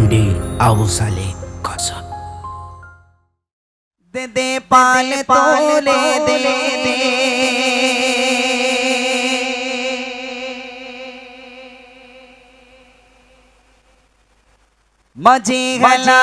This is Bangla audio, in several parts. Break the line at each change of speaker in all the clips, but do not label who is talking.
এমডি আবু সালে কসব
দে দে পাল তোলে দে দে। মজে গলা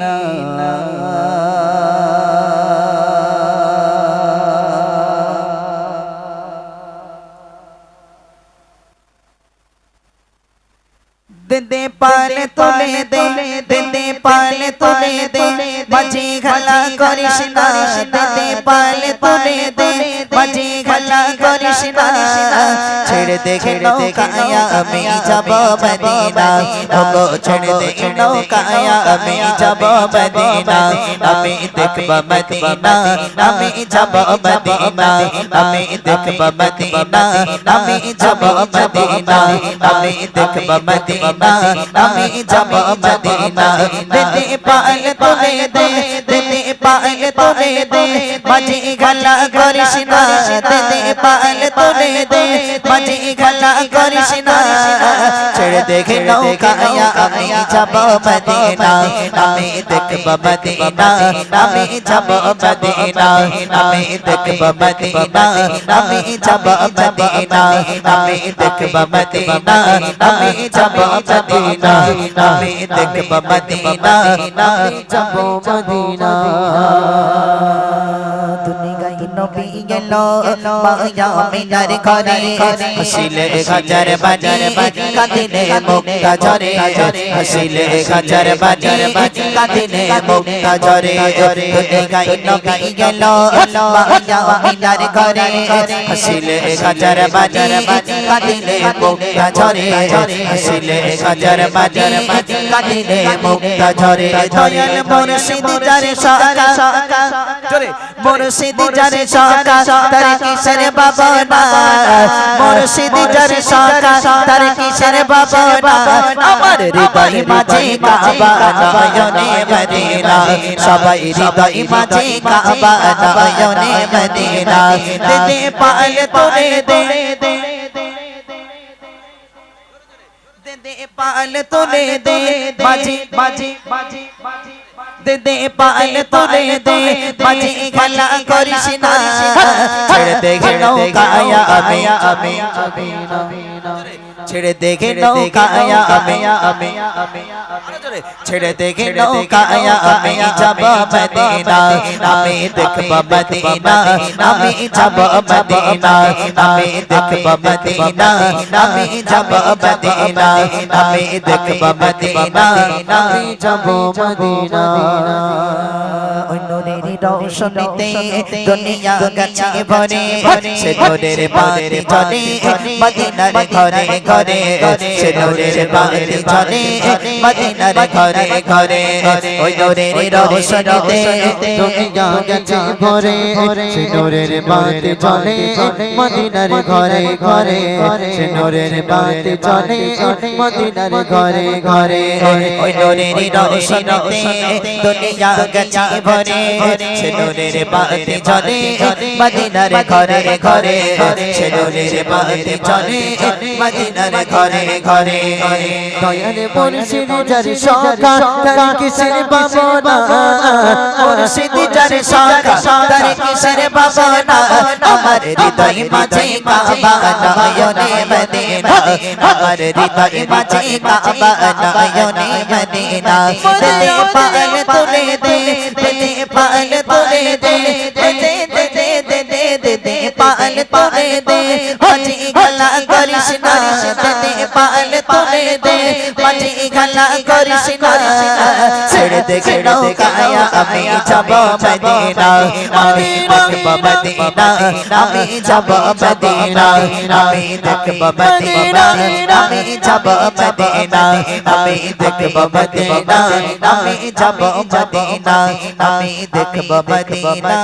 মদিনা দে পাল তোলে দে দে পাল তোলে দে বাজি ঘলা করিস না দে পাল তোলে দে বাজি ঘলা করিস না। ছেড়ে দে নৌকায়া আমি যাব মদিনা ওগো ছেড়ে দে নৌকায়া আমি যাব মদিনা আমি দেখব মদিনা আমি যাব মদিনা আমি দেখব মদিনা আমি যাব মদিনা আমি দেখব মদিনা আমি যাব মদিনা দিদি পাল তোলে দে দিদি পাল তোলে দে মাঝি গলা করিস না দিদি পাল তোলে দে মাঝি গলা করিস না ছেড়ে দেখে নৌকায়া আমি যাব মদিনা আমি দেখব মদিনা আমি যাব মদিনা আমি দেখব মদিনা আমি যাব মদিনা আমি দেখব মদিনা আমি যাব মদিনা আমি দেখব মদিনা আমি যাব মদিনা দুনিয়ায় নবী গেল মায়া মিনার ঘরে হাসিলে হাজার বাজার বাজি কাঁদিলে মুক্তা ঝরে হাসিলে হাজার বাজার বাজি কাঁদিলে মুক্তা ঝরে দুনিয়ায় নবী গেল মায়া মিনার ঘরে হাসিলে হাজার বাজার বাজি কাঁদিলে মুক্তা ঝরে হাসিলে হাজার বাজার বাজি কাঁদিলে মুক্তা ঝরে দয়াল মুর্শিদ যারে সাকা জোরে মুর্শিদ যারে সাকা তার কিসের বাবা মুর্শিদ যারে সাকা তার কিসের বাবা আমার হৃদয় মাঝে কাবা নয়নে মদিনা। সবাই হৃদয় মাঝে কাবা নয়নে মদিনা। দে দে পাল তোলে দে পাল তোলে দে। বাজি বাজি বাজি বাজি দে দে পাল তোলে দে বাজি খেলা করিস না ছেড়ে দেখে নৌকায়া আমি আমি ছেড়ে দেখে নৌকায়া আমি আমি ছেড়ে দেখে নৌকায়া আমি যাব মদিনা আমি দেখব মদিনা আমি যাব মদিনা আমি দেখব মদিনা আমি যাব মদিনা আমি দেখব মদিনা আমি যাব মদিনা নূরের রৌশনীতে দুনিয়া গেছে ভরে সে নূরের বাতি চলে মদিনার ঘরে ঘরে সে নূরের বাতি চলে মদিনার ঘরে ঘরে ওই নূরের রৌশনীতে
দুনিয়া গেছে ভরে সে নূরের বাতি চলে মদিনার ঘরে ঘরে সে নূরের বাতি চলে মদিনার ঘরে ঘরে
ওই নূরের রৌশনীতে দুনিয়া গেছে ভরে সে নূরের বাতি চলে মদিনার ঘরে ঘরে সে নূরের বাতি চলে মদিনার ঘরে ঘরে।
দয়ালে মুর্শিদ যার সকা তার কিসের বাবনা
মুর্শিদ যারে সাকা তার কিসের বাবনা আমার হৃদয় মাঝে কাবা নয়নে মদিনা আমার হৃদয় মাঝে কাবা নয়নে মদিনা। দে পাল তোলে দে দে পাল তোলে দে দে দে দে দে দে পাল তুলে দে হাজি গলা করিস না দে পাল তুলে দে হাজি গলা করিস না। ছেড়ে দেখে নৌকায় আমি যাব মদিনা। আমি দেখব মদিনা, আমি যাব মদিনা। আমি দেখব মদিনা, আমি যাব মদিনা। আমি দেখব মদিনা, আমি যাব মদিনা। আমি দেখব মদিনা।